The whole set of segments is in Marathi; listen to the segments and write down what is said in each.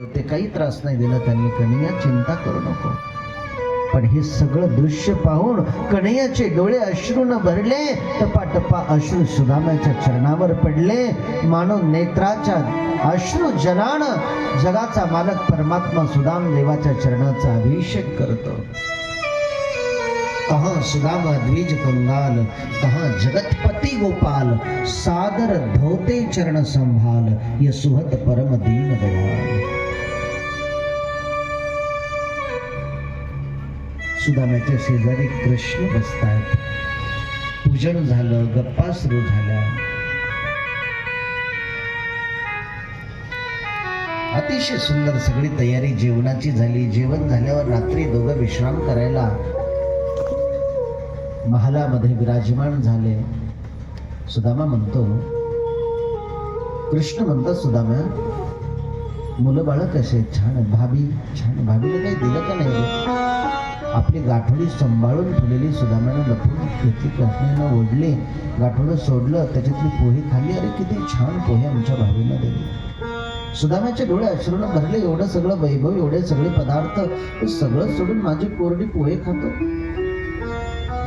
ते काही त्रास नाही दिला त्यांनी कन्हैया चिंता करू नको. पण हे सगळं दृश्य पाहून कन्हैयाचे डोळे अश्रून भरले टपाटपा अश्रू सुदामाच्या चरणावर पडले. मानव नेत्राच्या अश्रू जनान जगाचा मालक परमात्मा सुदाम देवाच्या चरणाचा अभिषेक करतो. कहा सुदामा द्विज कंगाल कहा जगतपती गोपाल सादर धोते चरण संभाल ये सुहत परम दीन दयाल. सुदामाच्या शेजारी कृष्ण बसतात. पूजन झालं गप्पा सुरू झाल्या. अतिशय सुंदर सगळी तयारी जेवणाची झाली. जेवण झाल्यावर रात्री दोघं विश्राम करायला महालामध्ये विराजमान झाले. सुदामा म्हणतो कृष्ण म्हणतो सुदामा मुलं बाळ कसे छान भाभी छान भाभीला काही दिलं का नाही? आपली गाठोडी सांभाळून ठेवलेली सुदामानं लपून घेतली कृष्णानं ओढले गाठोडं सोडलं त्याच्यातली पोहे खाल्ली. अरे किती छान पोहे आमच्या भावीनं दिली. सुदामाचे डोळे अश्रूनं भरले एवढं सगळं वैभव एवढे सगळे पदार्थ हे सगळं सोडून माझी कोरडी पोहे खातो.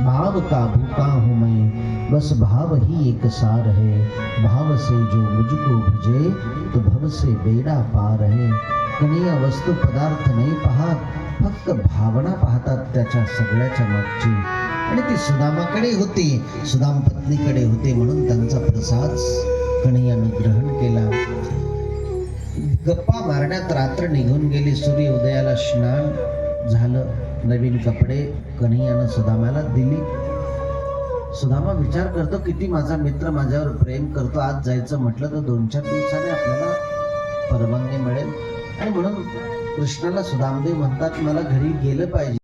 भाव का भूका हूँ मैं? बस भाव ही एक सार है। भाव से जो मुझको भजे तो भव से बेड़ा पार है। कणीय वस्तू पदार्थ नाही पाहत फक्त भावना पाहतात त्याच्या सगळ्याच्या मागची. आणि ती सुदामाकडे होती सुदाम पत्नीकडे होते म्हणून त्यांचा प्रसाद कणियानं ग्रहण केला. गप्पा मारण्यात रात्र निघून गेली सूर्य उदयाला स्नान झालं. नवीन कपडे कन्हैयानं सुदामाला दिली. सुदामा विचार करतो किती माझा मित्र माझ्यावर प्रेम करतो आज जायचं म्हटलं तर दोन चार दिवसाने आपल्याला परवानगी मिळेल. आणि म्हणून कृष्णाला सुदामदेव म्हणतात मला घरी गेलं पाहिजे.